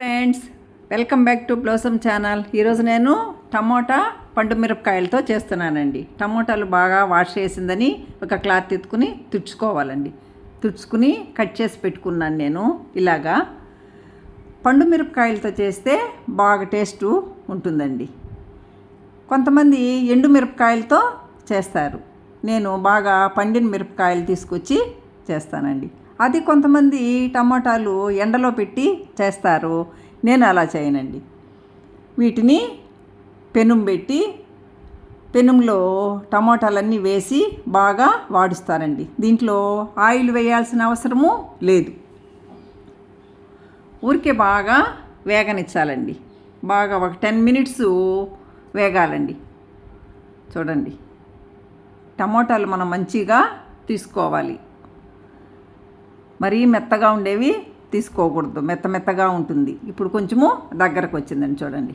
Friends welcome back to blossom channel. ఈరోజు నేను tomato పండు మిరపకాయలతో చేస్తున్నానండి. టమోటాలు బాగా వాష్ చేసిందని ఒక క్లాత్ ఎత్తుకుని తుడుచుకోవాలండి. తుడుచుకుని కట్ చేసి పెట్టుకున్నాను నేను ఇలాగా. పండు మిరపకాయలతో చేస్తే బాగా టేస్ట్ ఉంటుందండి. కొంతమంది ఎండు మిరపకాయలతో చేస్తారు. నేను బాగా పండిన మిరపకాయలు తీసుకొచ్చి చేస్తానండి. అది కొంతమంది టమాటాలు ఎండలో పెట్టి చేస్తారు. నేను అలా చేయనండి. వీటిని పెనుం పెట్టి పెనుంలో టమాటాలన్నీ వేసి బాగా వాడుస్తారండి దీంట్లో ఆయిల్ వేయాల్సిన అవసరము లేదు. ఊరికే బాగా వేగనిచ్చాలండి. బాగా ఒక టెన్ మినిట్స్ వేగాలండి. చూడండి. టమోటాలు మనం మంచిగా తీసుకోవాలి. మరీ మెత్తగా ఉండేవి తీసుకోకూడదు. మెత్త మెత్తగా ఉంటుంది. ఇప్పుడు కొంచెము దగ్గరకు వచ్చిందండి చూడండి.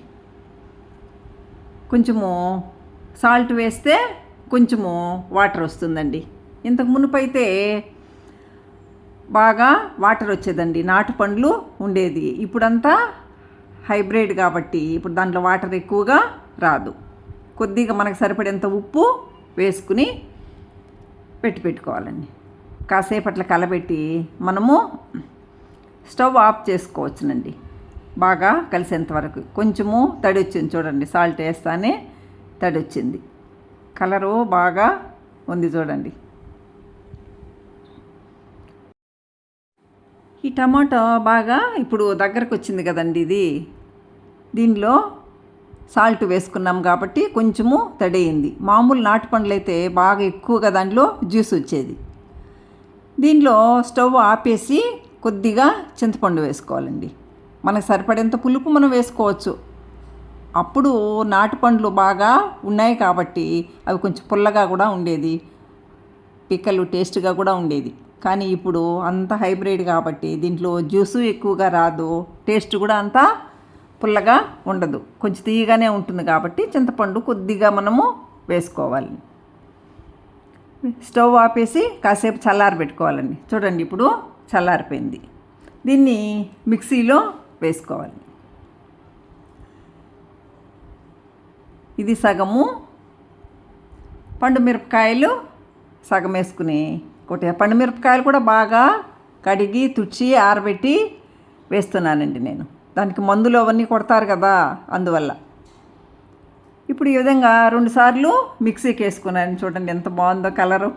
కొంచెము సాల్ట్ వేస్తే కొంచెము వాటర్ వస్తుందండి. ఇంతకు మునుపైతే బాగా వాటర్ వచ్చేదండి. నాటు పండ్లు ఉండేది. ఇప్పుడంతా హైబ్రిడ్ కాబట్టి ఇప్పుడు దాంట్లో వాటర్ ఎక్కువగా రాదు. కొద్దిగా మనకు సరిపడేంత ఉప్పు వేసుకుని పెట్టి పెట్టుకోవాలండి. కాసేపట్ల కలబెట్టి మనము స్టవ్ ఆఫ్ చేసుకోవచ్చునండి. బాగా కలిసేంత వరకు. కొంచెము తడి వచ్చింది చూడండి. సాల్ట్ వేస్తానే తడి వచ్చింది కలరు బాగా ఉంది చూడండి. ఈ టమాటో బాగా ఇప్పుడు దగ్గరకు వచ్చింది కదండి ఇది. దీనిలో సాల్ట్ వేసుకున్నాం కాబట్టి కొంచెము తడయింది. మామూలు నాటు పండ్లు అయితే బాగా ఎక్కువగా దాంట్లో జ్యూస్ వచ్చేది. దీనిలో స్టవ్ ఆపేసి కొద్దిగా చింతపండు వేసుకోవాలండి. మనకు సరిపడేంత పులుపు మనం వేసుకోవచ్చు. అప్పుడు నాటుపండ్లు బాగా ఉన్నాయి కాబట్టి అవి కొంచెం పుల్లగా కూడా ఉండేది. పిక్కలు టేస్ట్గా కూడా ఉండేది. కానీ ఇప్పుడు అంత హైబ్రిడ్ కాబట్టి దీంట్లో జ్యూసు ఎక్కువగా రాదు. టేస్ట్ కూడా అంత పుల్లగా ఉండదు. కొంచెం తీయగానే ఉంటుంది కాబట్టి చింతపండు కొద్దిగా మనము వేసుకోవాలి. స్టవ్ ఆపేసి కాసేపు చల్లారి పెట్టుకోవాలండి. చూడండి ఇప్పుడు చల్లారిపోయింది. దీన్ని మిక్సీలో వేసుకోవాలి. ఇది సగము పండు మిరపకాయలు సగం వేసుకుని కొట్టే పండు మిరపకాయలు కూడా బాగా కడిగి తుడిచి ఆరబెట్టి వేస్తున్నానండి నేను. దానికి మందులు అవన్నీ కొడతారు కదా అందువల్ల. ఇప్పుడు ఈ విధంగా రెండుసార్లు మిక్సీకి వేసుకున్నాను చూడండి ఎంత బాగుందో కలరు.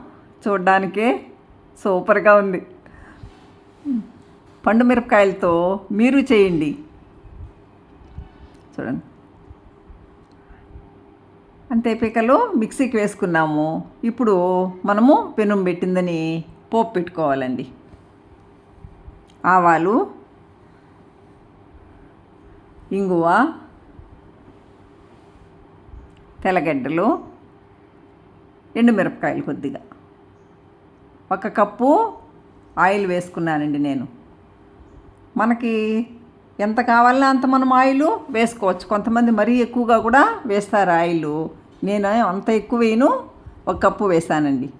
చూడడానికే సూపర్గా ఉంది. పండు మిరపకాయలతో మీరు చేయండి. చూడండి. అంతే పికలు మిక్సీకి వేసుకున్నాము. ఇప్పుడు మనము పెనుం పెట్టిందని పోపు పెట్టుకోవాలండి. ఆవాలు ఇంగువ తెల్లగడ్డలు ఎండుమిరపకాయలు కొద్దిగా. ఒక కప్పు ఆయిల్ వేసుకున్నానండి నేను. మనకి ఎంత కావాలన్నా అంత మనం ఆయిల్ వేసుకోవచ్చు. కొంతమంది మరీ ఎక్కువగా కూడా వేస్తారు ఆయిల్. నేను అంత ఎక్కువ వేయను ఒక కప్పు వేసానండి.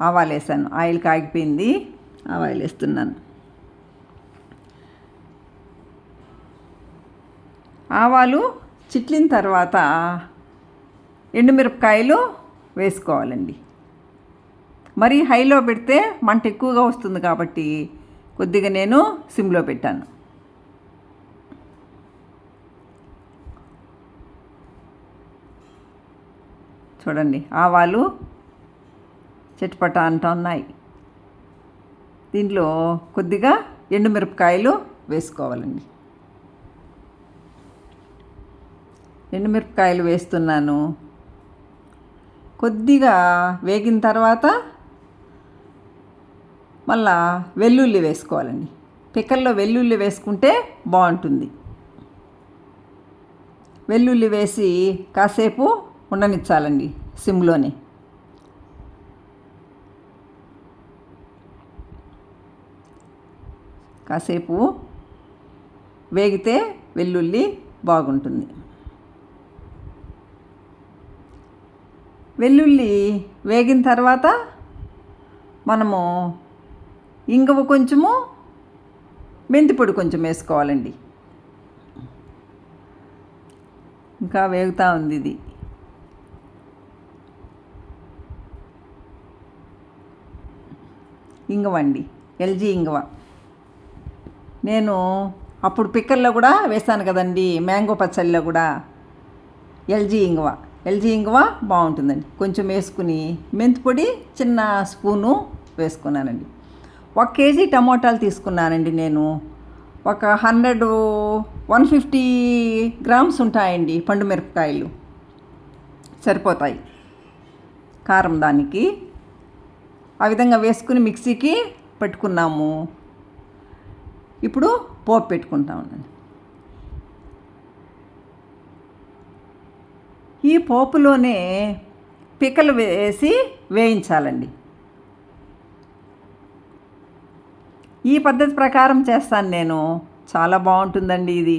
ఆవాలు వేసాను. ఆయిల్ కాగిపోయింది ఆవాయిల్ వేస్తున్నాను. ఆవాలు చిట్లిన తర్వాత ఎండుమిరపకాయలు వేసుకోవాలండి. మరీ హైలో పెడితే మంట ఎక్కువగా వస్తుంది కాబట్టి కొద్దిగా నేను సిమ్లో పెట్టాను. చూడండి ఆవాలు చెట్పట అంటూ ఉన్నాయి. దీంట్లో కొద్దిగా ఎండుమిరపకాయలు వేసుకోవాలండి. ఎండుమిరపకాయలు వేస్తున్నాను. కొద్దిగా వేగిన తర్వాత మళ్ళా వెల్లుల్లి వేసుకోవాలండి. పిక్కల్లో వెల్లుల్లి వేసుకుంటే బాగుంటుంది. వెల్లుల్లి వేసి కాసేపు ఉండనిచ్చాలండి సిమ్లోనే. కాసేపు వేగితే వెల్లుల్లి బాగుంటుంది. వెల్లుల్లి వేగిన తర్వాత మనము ఇంగువ కొంచెము మెంతిపొడి కొంచెం వేసుకోవాలండి. ఇంకా వేగుతూ ఉంది ఇది. ఇంగవ అండి ఎల్జీ ఇంగవ. నేను అప్పుడు పిక్కల్లో కూడా వేసాను కదండి మ్యాంగో పచ్చళ్ళలో కూడా ఎల్జీ ఇంగవ. ఎల్జీ ఇంగువ బాగుంటుందండి. కొంచెం వేసుకుని మెంతి పొడి చిన్న స్పూను వేసుకున్నానండి. ఒక కేజీ టమోటాలు తీసుకున్నానండి నేను. ఒక హండ్రెడ్ వన్ ఫిఫ్టీ గ్రామ్స్ ఉంటాయండి పండు మిరపకాయలు. సరిపోతాయి. కారం దానికి. ఆ విధంగా వేసుకుని మిక్సీకి పెట్టుకున్నాము. ఇప్పుడు పోపు పెట్టుకుంటామండి. ఈ పోపులోనే పిక్కలు వేసి వేయించాలండి. ఈ పద్ధతి ప్రకారం చేస్తాను నేను. చాలా బాగుంటుందండి ఇది.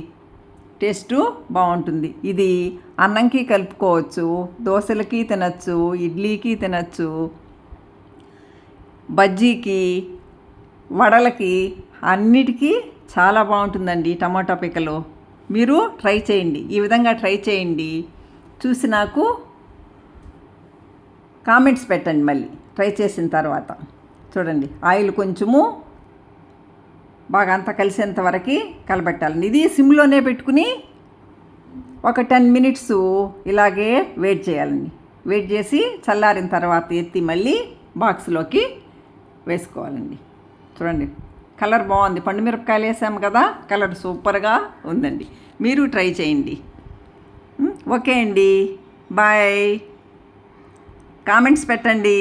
టేస్టు బాగుంటుంది. ఇది అన్నంకి కలుపుకోవచ్చు దోశలకి తినచ్చు ఇడ్లీకి తినచ్చు బజ్జీకి వడలకి అన్నిటికీ చాలా బాగుంటుందండి టమాటా పిక్కలు మీరు ట్రై చేయండి. ఈ విధంగా ట్రై చేయండి. చూసి నాకు కామెంట్స్ పెట్టండి మళ్ళీ. ట్రై చేసిన తర్వాత. చూడండి ఆయిల్ కొంచెము బాగా అంతా కలిసేంత వరకు కలబెట్టాలండి ఇది సిమ్లోనే పెట్టుకుని ఒక టెన్ మినిట్స్ ఇలాగే వెయిట్ చేయాలండి వెయిట్ చేసి చల్లారిన తర్వాత ఎత్తి మళ్ళీ బాక్స్లోకి వేసుకోవాలండి చూడండి కలర్ బాగుంది. పండు మిరపకాయలు వేసాము కదా కలర్ సూపర్గా ఉందండి. మీరు ట్రై చేయండి. ఓకే అండి. బాయ్. కామెంట్స్ పెట్టండి.